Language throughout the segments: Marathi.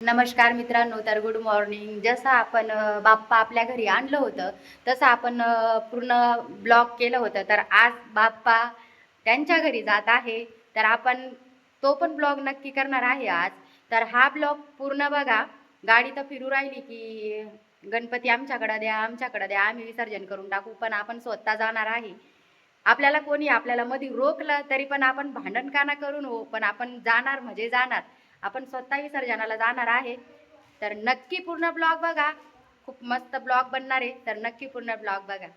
नमस्कार मित्रांनो तर गुड मॉर्निंग जसं आपण बाप्पा आपल्या घरी आणलं होतं तसं आपण पूर्ण ब्लॉग केलं होतं. तर आज बाप्पा त्यांच्या घरी जात आहे. तर आपण तो पण ब्लॉग नक्की करणार आहे आज. तर हा ब्लॉग पूर्ण बघा. गाडी तर फिरू राहिली की गणपती आमच्याकडं द्या आमच्याकडं द्या. आम्ही विसर्जन करून टाकू पण आपण स्वतः जाणार आहे. आपल्याला कोणी आपल्याला मध्ये रोखलं तरी पण आपण भांडण का ना करून हो पण आपण जाणार म्हणजे जाणार. आपण स्वतः विसर्जनाला जाणार आहे. तर नक्की पूर्ण ब्लॉग बघा. खूप मस्त ब्लॉग बनणार आहे. तर नक्की पूर्ण ब्लॉग बघा.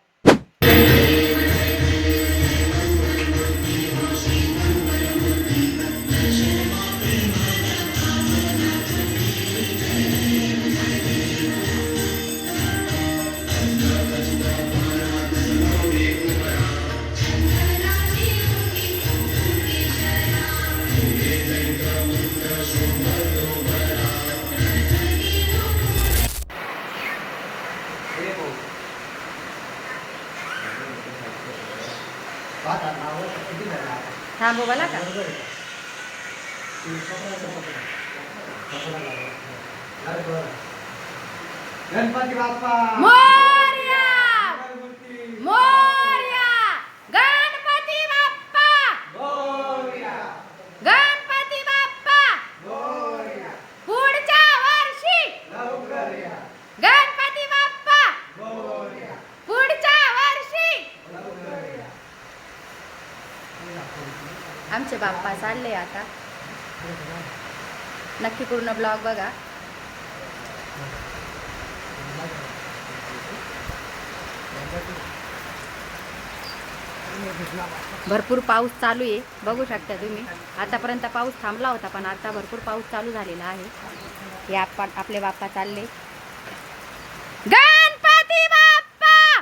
गणपती बाप्पा! मोरया! मोरया गणपती बाप्पा! मोरया, गणपती बाप्पा! मोरया, पुढच्या वर्षी लवकर या. गणपती बाप्पा! मोरया, पुढच्या वर्षी लवकर या. आमचे बाप्पा चालले आता. नक्की पूर्ण ब्लॉग बघा. भरपूर पाऊस चालू आहे. बघू शकता तुम्ही. आतापर्यंत पाऊस थांबला होता पण आता भरपूर पाऊस चालू झालेला आहे. हे आपण आपले बाप्पा चालले. गणपती बाप्पा!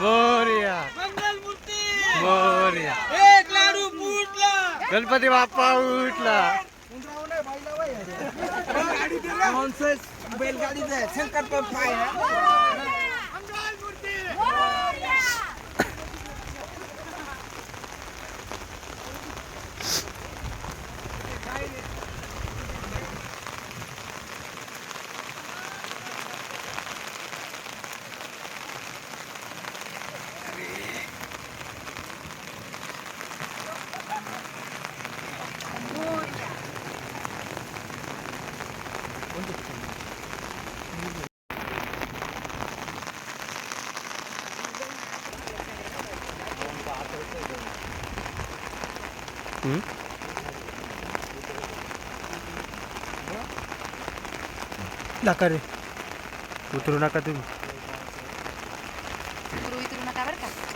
मोरया. मोरया मोरया. एक लाडू फुटला! गणपती बाप्पा उठला. बैलगाडीचं आहे शंकर पंप आहे नका रे. उतरू नका तुम्ही. वितरू नका बरं का.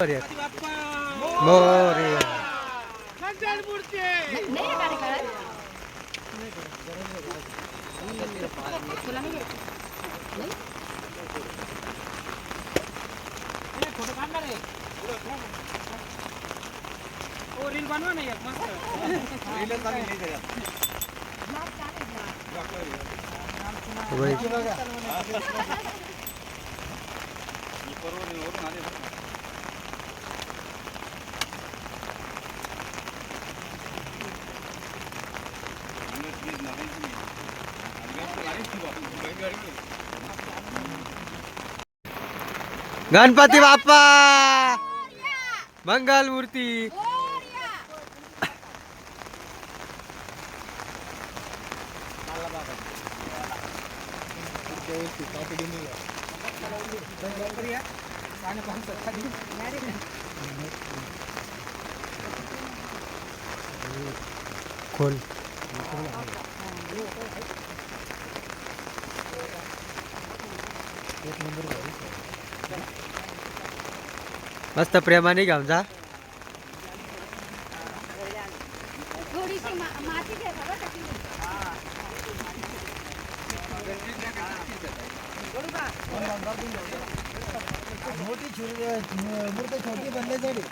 मोर्या मोर्या नाही रे कार्यक्रम तुला नाही घ्यायचं? गणपती बाप्पा मंगल मूर्ती खोल मस्त प्रेमाने घेऊन जा. मोठी मूर्ती छोटी बनण्यासाठी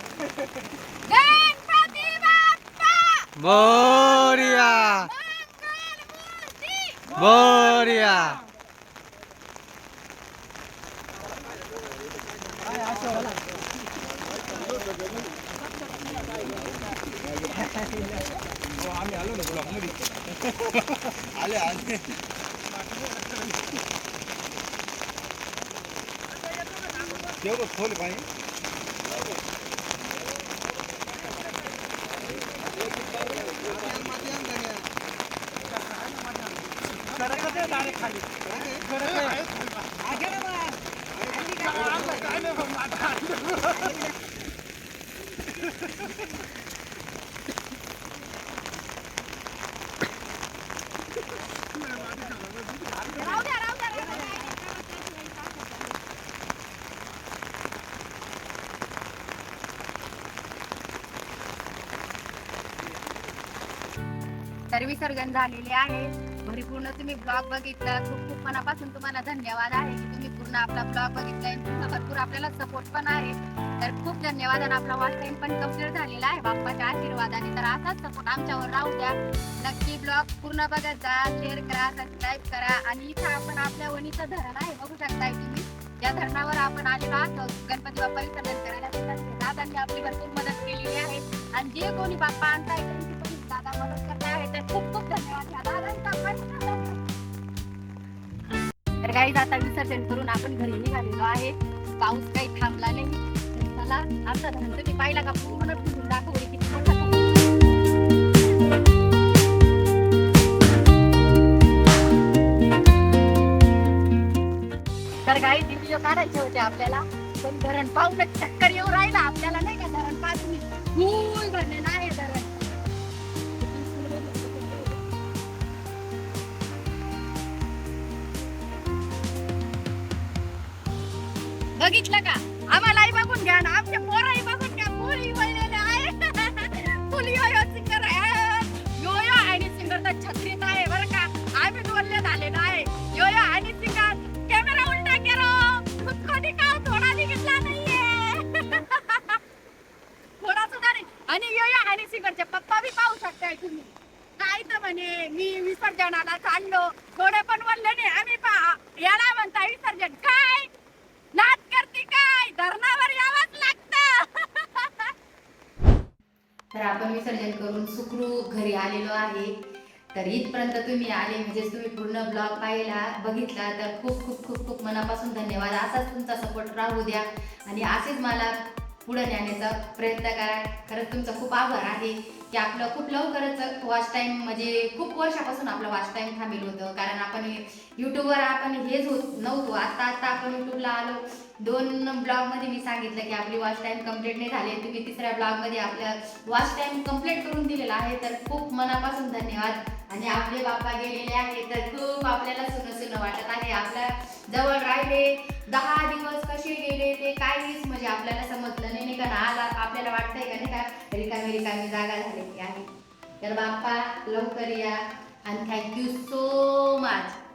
आम्ही आलो ना बोरिया बोरिया आले. आले तेवढं खोल पाणी तर विसर्जन झालेले आहे. परिपूर्ण तुम्ही ब्लॉग बघितला. खूप खूप मनापासून तुम्हाला धन्यवाद आहे की तुम्ही पूर्ण आपला ब्लॉग बघितलाय भरपूर आपल्याला सपोर्ट पण आहे. तर खूप धन्यवाद आणि आपला वॉच टाइम पण कंप्लीट झालेला आहे. बाप्पाच्या आशीर्वादाने तर असाच सपोर्ट आमच्यावर राहू द्या. नक्की ब्लॉग पूर्ण बघत जा. शेअर करा सबस्क्राईब करा आणि इथं आपण आपल्या वणीचं धरण आहे. बघू शकताय तुम्ही. या धरणावर आपण आलेलो आहोत. गणपती बाप्पा विसर्जन करायला दादांनी आपली भरपूर मदत केलेली आहे. आणि जे कोणी बाप्पा आणताय तर काही आता विसर्जन करून आपण घरी निघालेलो आहे. पाऊस काही थांबला नाही. मला असं आमचा धरण तुम्ही पाहिला का पूर्ण फिरून दाखवली किती मोठा तर काही व्हिडिओ काढायचे होते आपल्याला. पण धरण पाहून चक्कर येऊ राहिला आपल्याला. बघितलं का? आम्हालाही बघून घ्या ना. आले म्हणजे तुम्ही पूर्ण ब्लॉग पाहिला बघितला तर खूप खूप खूप खूप मनापासून धन्यवाद. असाच तुमचा सपोर्ट राहू द्या. आणि असेच मला पुढे नेण्याचा प्रयत्न करा. खरंच तुमचा खूप आभार आहे की आपलं खूप लवकरच वॉच टाईम म्हणजे खूप वर्षापासून आपलं वॉच टाईम थांबेल होतं. कारण आपण यूट्यूबवर आपण हेच होत नव्हतो. आता आता आपण यूट्यूबला आलो. दोन ब्लॉगमध्ये मी सांगितलं की आपली वॉच टाईम कंप्लीट नाही झाली. तुम्ही तिसऱ्या ब्लॉगमध्ये आपल्या वॉच टाईम कंप्लीट करून दिलेला आहे. तर खूप मनापासून धन्यवाद. आणि आपले बाप्पा गेलेले आहे तर खूप आपल्याला सुन सुन वाटत आहे. आपल्या जवळ राहिले दहा दिवस कसे गेले ते काहीच म्हणजे आपल्याला समजलं नाही. नाही का आला आज आपल्याला वाटतंय का नाही का रिकामी रिकामी जागा झालेली आहे. तर बाप्पा लवकर या. आणि थँक्यू सो मच